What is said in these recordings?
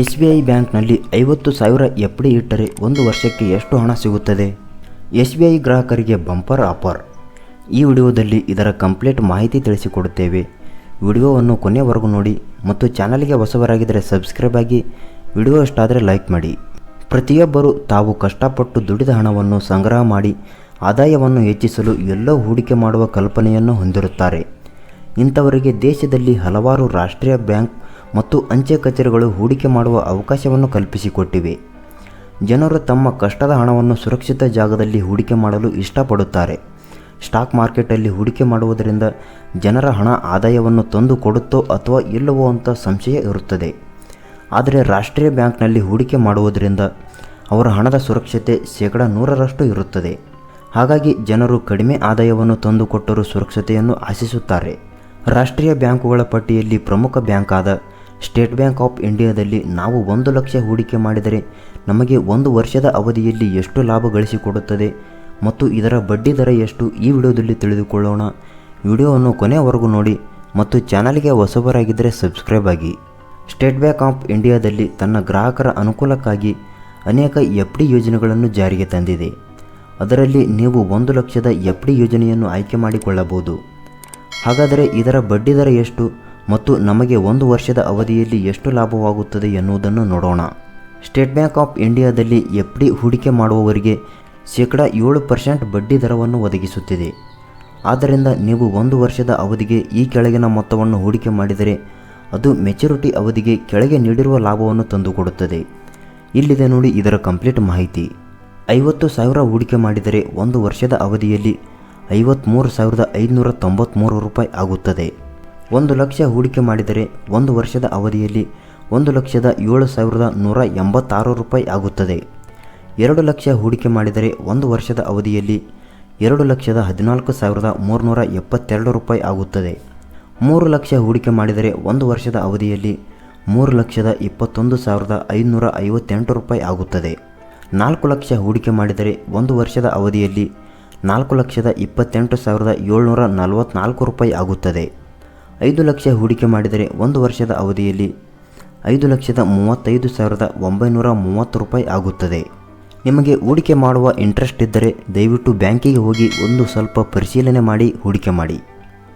S B I ಬ್ಯಾಂಕ್ನಲ್ಲಿ ಐವತ್ತು ಸಾವಿರ ಎಫ್ ಡಿ ಇಟ್ಟರೆ ಒಂದು ವರ್ಷಕ್ಕೆ ಎಷ್ಟು ಹಣ ಸಿಗುತ್ತದೆ? ಎಸ್ ಬಿ ಐ ಗ್ರಾಹಕರಿಗೆ ಬಂಪರ್ ಆಫರ್. ಈ ವಿಡಿಯೋದಲ್ಲಿ ಇದರ ಕಂಪ್ಲೀಟ್ ಮಾಹಿತಿ ತಿಳಿಸಿಕೊಡುತ್ತೇವೆ. ವಿಡಿಯೋವನ್ನು ಕೊನೆಯವರೆಗೂ ನೋಡಿ ಮತ್ತು ಚಾನಲ್ಗೆ ಹೊಸಬರಾಗಿದ್ದರೆ ಸಬ್ಸ್ಕ್ರೈಬ್ ಆಗಿ. ವಿಡಿಯೋ ಇಷ್ಟ ಲೈಕ್ ಮಾಡಿ. ಪ್ರತಿಯೊಬ್ಬರು ತಾವು ಕಷ್ಟಪಟ್ಟು ದುಡಿದ ಹಣವನ್ನು ಸಂಗ್ರಹ ಮಾಡಿ ಆದಾಯವನ್ನು ಹೆಚ್ಚಿಸಲು ಎಲ್ಲೋ ಹೂಡಿಕೆ ಮಾಡುವ ಕಲ್ಪನೆಯನ್ನು ಹೊಂದಿರುತ್ತಾರೆ. ಇಂಥವರಿಗೆ ದೇಶದಲ್ಲಿ ಹಲವಾರು ರಾಷ್ಟ್ರೀಯ ಬ್ಯಾಂಕ್ ಮತ್ತು ಅಂಚೆ ಕಚೇರಿಗಳು ಹೂಡಿಕೆ ಮಾಡುವ ಅವಕಾಶವನ್ನು ಕಲ್ಪಿಸಿಕೊಟ್ಟಿವೆ. ಜನರು ತಮ್ಮ ಕಷ್ಟದ ಹಣವನ್ನು ಸುರಕ್ಷಿತ ಜಾಗದಲ್ಲಿ ಹೂಡಿಕೆ ಮಾಡಲು ಇಷ್ಟಪಡುತ್ತಾರೆ. ಸ್ಟಾಕ್ ಮಾರ್ಕೆಟಲ್ಲಿ ಹೂಡಿಕೆ ಮಾಡುವುದರಿಂದ ಜನರ ಹಣ ಆದಾಯವನ್ನು ತಂದು ಕೊಡುತ್ತೋ ಅಥವಾ ಇಲ್ಲವೋ ಅಂತ ಸಂಶಯ ಇರುತ್ತದೆ. ಆದರೆ ರಾಷ್ಟ್ರೀಯ ಬ್ಯಾಂಕ್ನಲ್ಲಿ ಹೂಡಿಕೆ ಮಾಡುವುದರಿಂದ ಅವರ ಹಣದ ಸುರಕ್ಷತೆ ಶೇಕಡ ನೂರರಷ್ಟು ಇರುತ್ತದೆ. ಹಾಗಾಗಿ ಜನರು ಕಡಿಮೆ ಆದಾಯವನ್ನು ತಂದುಕೊಟ್ಟರೂ ಸುರಕ್ಷತೆಯನ್ನು ಆಶಿಸುತ್ತಾರೆ. ರಾಷ್ಟ್ರೀಯ ಬ್ಯಾಂಕುಗಳ ಪಟ್ಟಿಯಲ್ಲಿ ಪ್ರಮುಖ ಬ್ಯಾಂಕ್ ಆದ ಸ್ಟೇಟ್ ಬ್ಯಾಂಕ್ ಆಫ್ ಇಂಡಿಯಾದಲ್ಲಿ ನಾವು ಒಂದು ಲಕ್ಷ ಹೂಡಿಕೆ ಮಾಡಿದರೆ ನಮಗೆ ಒಂದು ವರ್ಷದ ಅವಧಿಯಲ್ಲಿ ಎಷ್ಟು ಲಾಭ ಗಳಿಸಿಕೊಡುತ್ತದೆ ಮತ್ತು ಇದರ ಬಡ್ಡಿ ದರ ಎಷ್ಟು ಈ ವಿಡಿಯೋದಲ್ಲಿ ತಿಳಿದುಕೊಳ್ಳೋಣ. ವಿಡಿಯೋವನ್ನು ಕೊನೆಯವರೆಗೂ ನೋಡಿ ಮತ್ತು ಚಾನಲ್ಗೆ ಹೊಸಬರಾಗಿದ್ದರೆ ಸಬ್ಸ್ಕ್ರೈಬ್ ಆಗಿ. ಸ್ಟೇಟ್ ಬ್ಯಾಂಕ್ ಆಫ್ ಇಂಡಿಯಾದಲ್ಲಿ ತನ್ನ ಗ್ರಾಹಕರ ಅನುಕೂಲಕ್ಕಾಗಿ ಅನೇಕ ಎಫ್ ಡಿ ಯೋಜನೆಗಳನ್ನು ಜಾರಿಗೆ ತಂದಿದೆ. ಅದರಲ್ಲಿ ನೀವು ಒಂದು ಲಕ್ಷದ ಎಫ್ ಡಿ ಯೋಜನೆಯನ್ನು ಆಯ್ಕೆ ಮಾಡಿಕೊಳ್ಳಬಹುದು. ಹಾಗಾದರೆ ಇದರ ಬಡ್ಡಿ ದರ ಎಷ್ಟು? ಮತ್ತು ನಮಗೆ ಒಂದು ವರ್ಷದ ಅವಧಿಯಲ್ಲಿ ಎಷ್ಟು ಲಾಭವಾಗುತ್ತದೆ ಎನ್ನುವುದನ್ನು ನೋಡೋಣ. ಸ್ಟೇಟ್ ಬ್ಯಾಂಕ್ ಆಫ್ ಇಂಡಿಯಾದಲ್ಲಿ ಎಫ್ ಡಿ ಹೂಡಿಕೆ ಮಾಡುವವರಿಗೆ ಶೇಕಡ ಏಳು ಪರ್ಸೆಂಟ್ ಬಡ್ಡಿ ದರವನ್ನು ಒದಗಿಸುತ್ತಿದೆ. ಆದ್ದರಿಂದ ನೀವು ಒಂದು ವರ್ಷದ ಅವಧಿಗೆ ಈ ಕೆಳಗಿನ ಮೊತ್ತವನ್ನು ಹೂಡಿಕೆ ಮಾಡಿದರೆ ಅದು ಮೆಚುರಿಟಿ ಅವಧಿಗೆ ಕೆಳಗೆ ನೀಡಿರುವ ಲಾಭವನ್ನು ತಂದುಕೊಡುತ್ತದೆ. ಇಲ್ಲಿದೆ ನೋಡಿ ಇದರ ಕಂಪ್ಲೀಟ್ ಮಾಹಿತಿ. ಐವತ್ತು ಸಾವಿರ ಹೂಡಿಕೆ ಮಾಡಿದರೆ ಒಂದು ವರ್ಷದ ಅವಧಿಯಲ್ಲಿ ಐವತ್ತ್ಮೂರು ಸಾವಿರದ ಐದುನೂರ ತೊಂಬತ್ತ್ಮೂರು ರೂಪಾಯಿ ಆಗುತ್ತದೆ. ಒಂದು ಲಕ್ಷ ಹೂಡಿಕೆ ಮಾಡಿದರೆ ಒಂದು ವರ್ಷದ ಅವಧಿಯಲ್ಲಿ ಒಂದು ಲಕ್ಷದ ಏಳು ಸಾವಿರದ ನೂರ ಎಂಬತ್ತಾರು ರೂಪಾಯಿ ಆಗುತ್ತದೆ. ಎರಡು ಲಕ್ಷ ಹೂಡಿಕೆ ಮಾಡಿದರೆ ಒಂದು ವರ್ಷದ ಅವಧಿಯಲ್ಲಿ ಎರಡು ಲಕ್ಷದ ಹದಿನಾಲ್ಕು ಸಾವಿರದ ಮೂರುನೂರ ಎಪ್ಪತ್ತೆರಡು ರೂಪಾಯಿ ಆಗುತ್ತದೆ. ಮೂರು ಲಕ್ಷ ಹೂಡಿಕೆ ಮಾಡಿದರೆ ಒಂದು ವರ್ಷದ ಅವಧಿಯಲ್ಲಿ ಮೂರು ಲಕ್ಷದ ಇಪ್ಪತ್ತೊಂದು ಸಾವಿರದ ಐದುನೂರ ಐವತ್ತೆಂಟು ರೂಪಾಯಿ ಆಗುತ್ತದೆ. ನಾಲ್ಕು ಲಕ್ಷ ಹೂಡಿಕೆ ಮಾಡಿದರೆ ಒಂದು ವರ್ಷದ ಅವಧಿಯಲ್ಲಿ ನಾಲ್ಕು ಲಕ್ಷದ ಇಪ್ಪತ್ತೆಂಟು ಸಾವಿರದ ಏಳ್ನೂರ ನಲವತ್ತ್ನಾಲ್ಕು ರೂಪಾಯಿ ಆಗುತ್ತದೆ. ಐದು ಲಕ್ಷ ಹೂಡಿಕೆ ಮಾಡಿದರೆ ಒಂದು ವರ್ಷದ ಅವಧಿಯಲ್ಲಿ ಐದು ಲಕ್ಷದ ಮೂವತ್ತೈದು ಸಾವಿರದ ಒಂಬೈನೂರ ಮೂವತ್ತು ರೂಪಾಯಿ ಆಗುತ್ತದೆ. ನಿಮಗೆ ಹೂಡಿಕೆ ಮಾಡುವ ಇಂಟ್ರೆಸ್ಟ್ ಇದ್ದರೆ ದಯವಿಟ್ಟು ಬ್ಯಾಂಕಿಗೆ ಹೋಗಿ ಒಂದು ಸ್ವಲ್ಪ ಪರಿಶೀಲನೆ ಮಾಡಿ ಹೂಡಿಕೆ ಮಾಡಿ.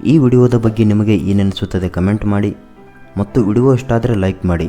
ಈ ವಿಡಿಯೋದ ಬಗ್ಗೆ ನಿಮಗೆ ಏನೆನಿಸುತ್ತದೆ ಕಮೆಂಟ್ ಮಾಡಿ ಮತ್ತು ವಿಡಿಯೋ ಇಷ್ಟ ಆದರೆ ಲೈಕ್ ಮಾಡಿ.